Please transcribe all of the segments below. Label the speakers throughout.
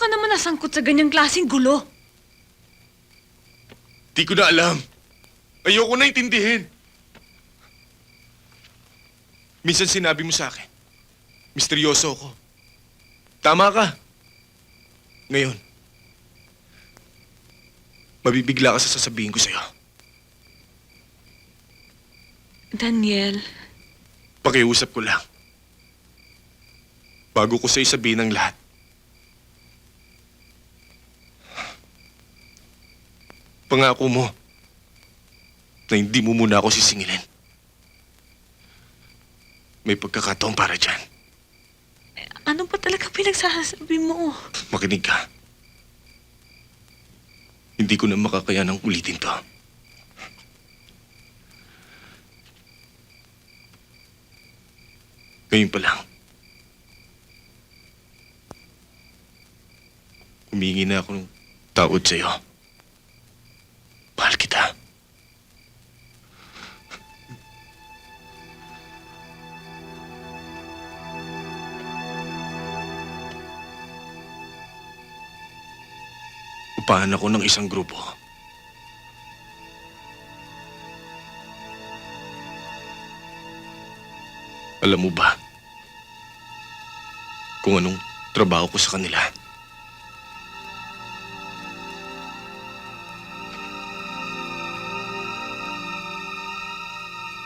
Speaker 1: ka naman nasangkot sa ganyang klaseng gulo?
Speaker 2: Di ko na alam. Ayoko na intindihin. Minsan sinabi mo sa akin, misteryoso ako. Tama ka. Ngayon, mabibigla ka sa sasabihin ko sa'yo.
Speaker 1: Daniel,
Speaker 2: Pakiusap ko lang. Bago ko sa'yo sabihin ang lahat. Pangako mo na hindi mo muna ako sisingilin. May pagkakataon para dyan.
Speaker 1: ano ba talaga pinagsasabi mo?
Speaker 2: Makinig ka. Hindi ko na makakayanang ulitin to. Ngayon pa lang. Humingi na ako ng tawad sa'yo. Upahan ako ng isang grupo. Alam mo ba kung anong trabaho ko sa kanila?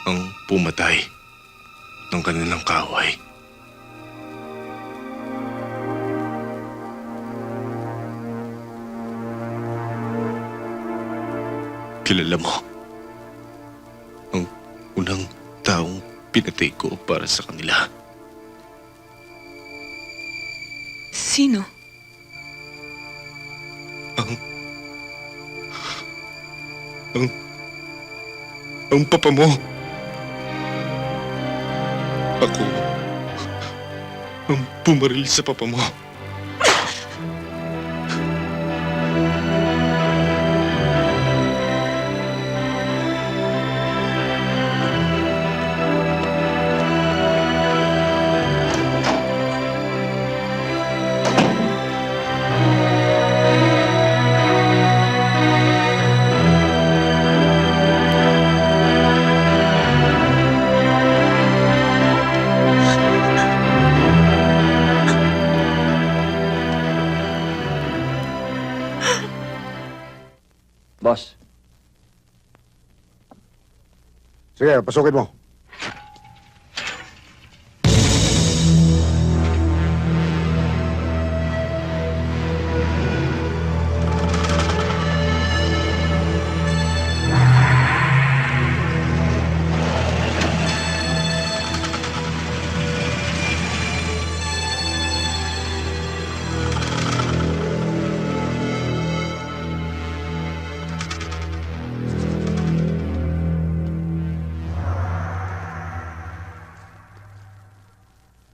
Speaker 2: Ang pumatay ng kanilang kaway. Kilala mo ang unang taong pinatay ko para sa kanila.
Speaker 1: Sino?
Speaker 2: Ang... Ang... Ang papa mo. Ako. Ang pumaril sa papa mo.
Speaker 3: Sige, pasukin mo.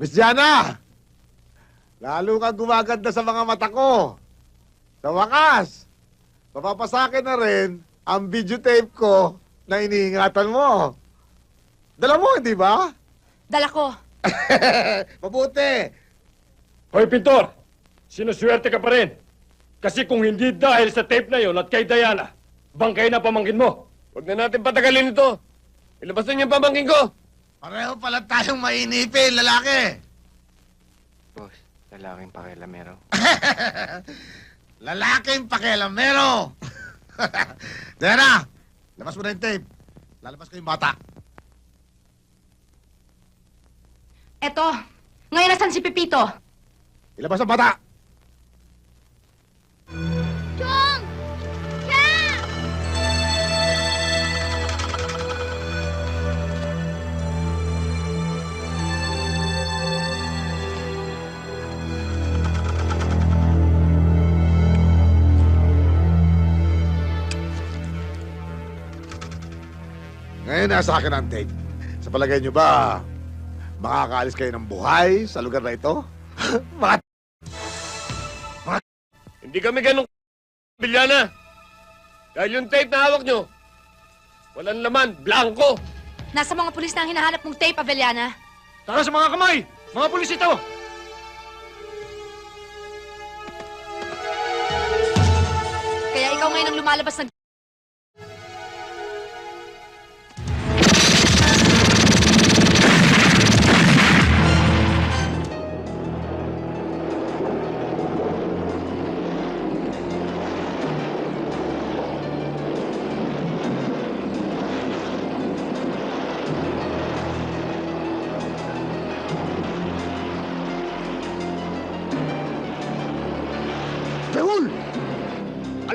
Speaker 3: Miss Diana! Lalo kang gumaganda sa mga mata ko. Sa wakas, mapapasakin na rin ang videotape ko na iniingatan mo. Dala mo, di ba?
Speaker 4: Dala ko.
Speaker 3: Mabuti.
Speaker 5: Hoy, Pintor! Sinuswerte ka pa rin. Kasi kung hindi dahil sa tape na yon at kay Diana, bangkay na pamangkin mo.
Speaker 6: huwag na natin patagalin ito. Ilabas na niyo ang pamangkin ko.
Speaker 3: Pareho pala tayong mainipin, lalaki.
Speaker 7: Boss, lalaking pakilamero.
Speaker 3: Lalaking pakialamero. Diana, labas mo na yung tape. Lalabas ko yung bata.
Speaker 4: Eto, ngayon nasan si Pepito?
Speaker 3: Ilabas ang bata. Ngayon nasa akin ang tape. Sa palagay nyo ba, makakaalis kayo ng buhay sa lugar na ito? Mga
Speaker 6: Hindi kami ganun bilyana. Dahil yung tape na hawak nyo, walang laman, blanco.
Speaker 4: Nasa mga pulis na ang hinahanap mong tape, Avellana.
Speaker 5: Tara sa mga kamay! Mga pulis ito!
Speaker 4: ngayon ang lumalabas na...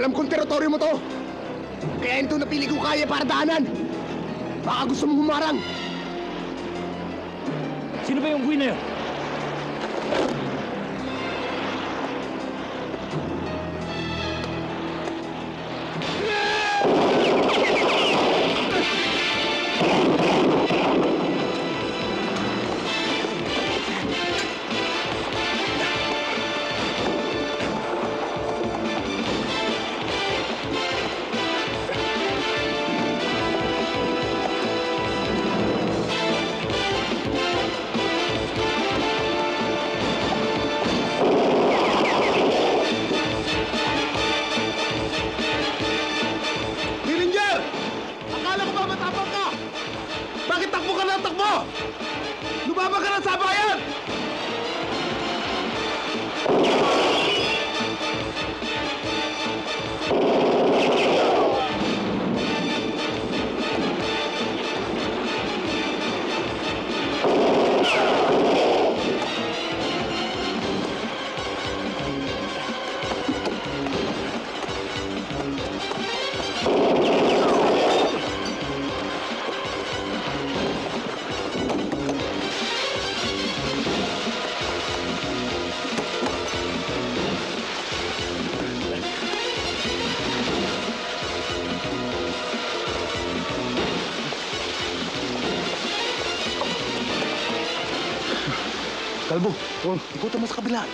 Speaker 8: Alam kong teritoryo mo to. Kaya ito napili ko kaya para daanan. Baka gusto mong humarang.
Speaker 5: Sino ba yung buwi na yun?
Speaker 8: Lumabang ka na sa bayan! Kalbo, oh, ikutan mo sa kabila.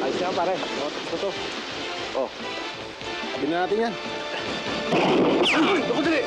Speaker 8: Ayos yan, pare. Ito to. Oh. Sabi na natin yan. Uy, ako dali!